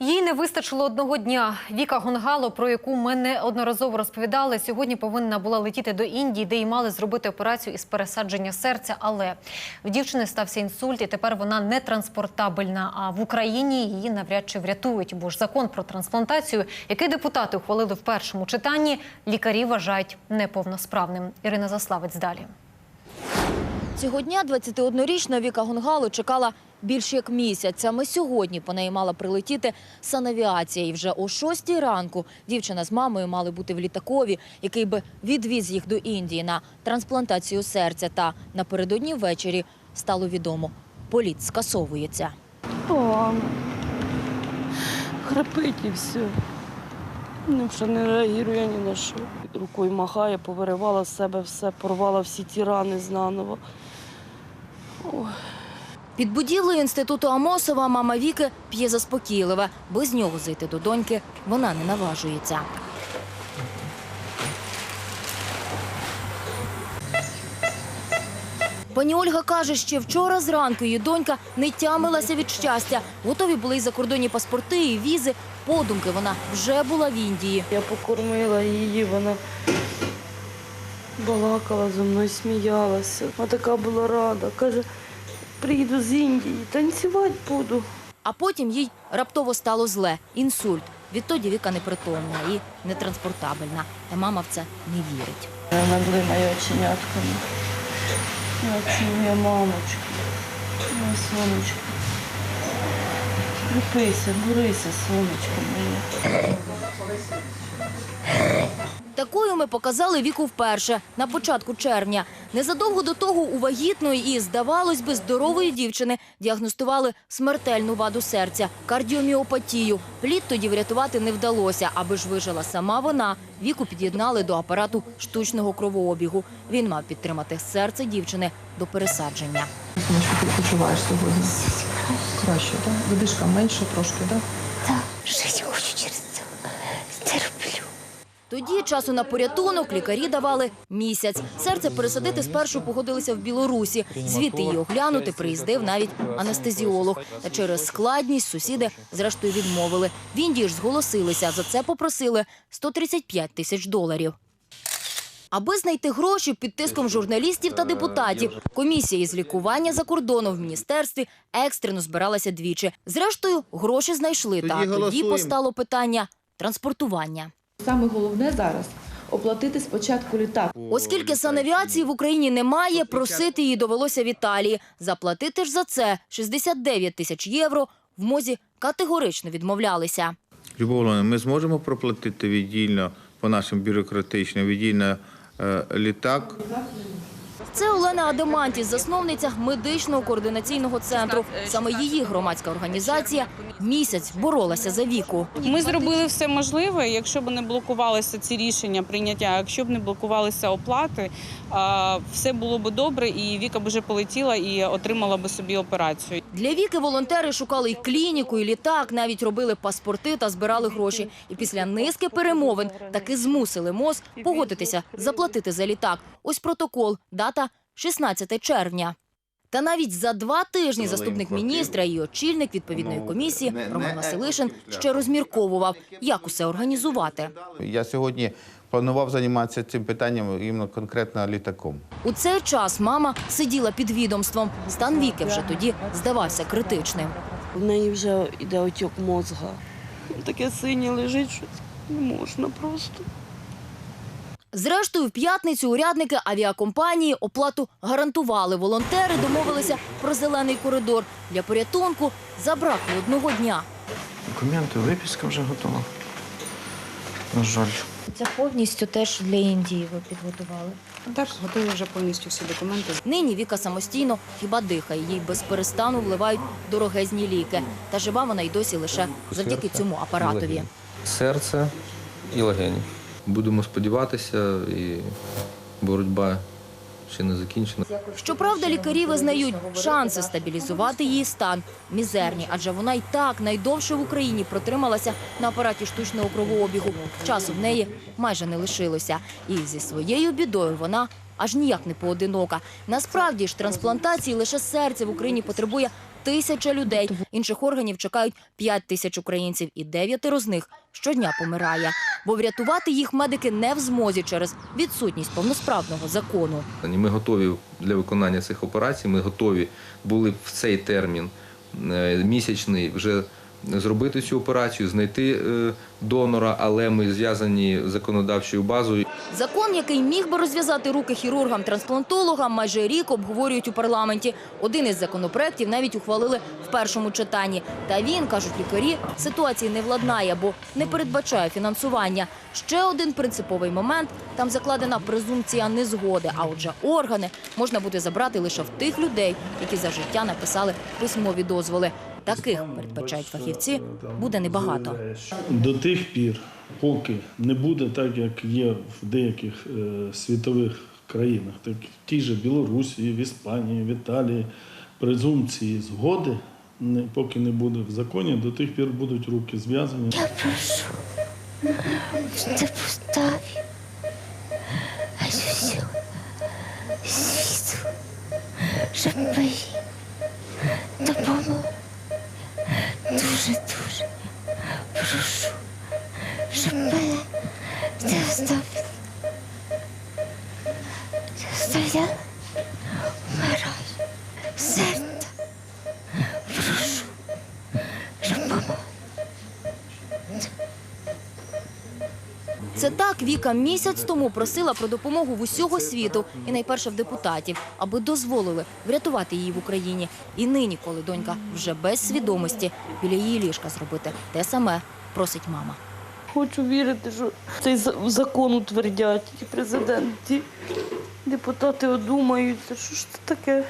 Їй не вистачило одного дня. Віка Гонгало, про яку ми неодноразово розповідали, сьогодні повинна була летіти до Індії, де й мали зробити операцію із пересадження серця. Але в дівчини стався інсульт, і тепер вона не транспортабельна. А в Україні її навряд чи врятують. Бо ж закон про трансплантацію, який депутати ухвалили в першому читанні, лікарі вважають неповносправним. Ірина Заславець далі. Цього дня 21-річна Віка Гонгало чекала більше як місяць. Саме сьогодні по неї мала прилетіти санавіація. І вже о 6 ранку дівчина з мамою мали бути в літакові, який би відвіз їх до Індії на трансплантацію серця. Та напередодні ввечері стало відомо – політ скасовується. Погано. Хрипить і все. Ну, вже не реагує ні на що. Рукою махає, повиривала з себе все, порвала всі ті рани знаново. Ой. Під будівлею інституту Амосова мама Віки п'є заспокійливе. Без нього зайти до доньки вона не наважується. Пані Ольга каже, ще вчора зранку її донька не тямилася від щастя. Готові були й закордонні паспорти, і візи. Подумки вона вже була в Індії. Я покормила її, вона балакала зі мною, сміялася. Вона така була рада. Каже, приїду з Індії, танцювати буду. А потім їй раптово стало зле – інсульт. Відтоді Віка непритомна і нетранспортабельна. Та мама в це не вірить. Вона блимає оченятками. Я цілує мамочку. Моє сонечко. Кріпися, бурися, сонечко моє. Такою ми показали віку вперше, на початку червня. Незадовго до того у вагітної і, здавалось би, здорової дівчини діагностували смертельну ваду серця – кардіоміопатію. Плід тоді врятувати не вдалося. Аби ж вижила сама вона, віку під'єднали до апарату штучного кровообігу. Він мав підтримати серце дівчини до пересадження. Ти почуваєш сьогодні? Краще, так? Видишка менше трошки, так? Жить хочу через це. Терплю. Тоді часу на порятунок лікарі давали місяць. Серце пересадити спершу погодилися в Білорусі. Звідти її оглянути приїздив навіть анестезіолог. Та через складність сусіди зрештою відмовили. В Індії ж зголосилися. За це попросили 135 тисяч доларів. Аби знайти гроші під тиском журналістів та депутатів, комісія із лікування за кордоном в міністерстві екстрено збиралася двічі. Зрештою, гроші знайшли. Та тоді постало питання транспортування. Саме головне зараз оплатити спочатку літак. Оскільки санавіації в Україні немає, просити її довелося в Італії. Заплатити ж за це 69 тисяч євро в мозі категорично відмовлялися. Любов Олена, ми зможемо проплатити віддільно по нашим бюрократичним віддільно е, літак. Це Олена Адамантіс, засновниця медичного координаційного центру. Саме її громадська організація місяць боролася за віку. Ми зробили все можливе, якщо б не блокувалися ці рішення прийняття, якщо б не блокувалися оплати, все було б добре, і Віка б вже полетіла і отримала б собі операцію. Для віки волонтери шукали і клініку, і літак, навіть робили паспорти та збирали гроші. І після низки перемовин таки змусили МОЗ погодитися заплатити за літак. Ось протокол, дата 16 червня. Та навіть за два тижні заступник міністра і очільник відповідної комісії Роман Василишин ще розмірковував, як усе організувати. Я сьогодні планував займатися цим питанням іменно конкретно літаком. У цей час мама сиділа під відомством. Стан віки вже тоді здавався критичним. В неї вже йде отек мозга. Таке синє лежить, що не можна просто. Зрештою, в п'ятницю урядники авіакомпанії оплату гарантували. Волонтери домовилися про зелений коридор. Для порятунку забракло одного дня. Документи, виписка вже готова. На жаль. Це повністю теж для Індії ви підготували. Так, готові вже повністю всі документи. Нині Віка самостійно хіба дихає. Їй без перестану вливають дорогезні ліки. Та жива вона й досі лише завдяки цьому апаратові. Серце і легені. Будемо сподіватися, і боротьба ще не закінчена. Щоправда, лікарі визнають, шанси стабілізувати її стан мізерні, адже вона й так найдовше в Україні протрималася на апараті штучного кровообігу. Часу в неї майже не лишилося. І зі своєю бідою вона аж ніяк не поодинока. Насправді ж трансплантації лише серце в Україні потребує тисяча людей. Інших органів чекають 5 тисяч українців, і дев'ятеро з них щодня помирає. Бо врятувати їх медики не в змозі через відсутність повносправного закону. Ми готові для виконання цих операцій. Ми готові були в цей термін е, місячний вже зробити цю операцію, знайти е, донора, але ми зв'язані законодавчою базою. Закон, який міг би розв'язати руки хірургам-трансплантологам, майже рік обговорюють у парламенті. Один із законопроєктів навіть ухвалили в першому читанні. Та він, кажуть лікарі, ситуації не владнає, бо не передбачає фінансування. Ще один принциповий момент – там закладена презумпція незгоди, а отже органи можна буде забрати лише в тих людей, які за життя написали письмові дозволи. Таких, передбачають фахівці, буде небагато. До тих пір, поки не буде так, як є в деяких е, світових країнах, так в тій же Білорусі, в Іспанії, в Італії, презумпції згоди, поки не буде в законі, до тих пір будуть руки зв'язані. Я прошу, поставив всю світу, щоб мені. Дуже-дуже прошу, оставили. Стояла, вмираю, серце, прошу, щоб помог. Це так Віка місяць тому просила про допомогу в усього світу і найперше в депутатів, аби дозволили врятувати її в Україні. І нині, коли донька вже без свідомості, біля її ліжка зробити те саме просить мама. Хочу вірити, що цей за- закон утвердять і президент, депутати одумаються. Що ж це таке?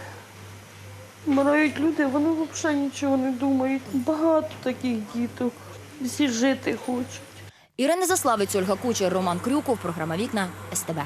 Вмирають люди, вони взагалі нічого не думають. Багато таких діток. Всі жити хочуть. Ірина Заславець, Ольга Кучер, Роман Крюков. Програма Вікна СТБ.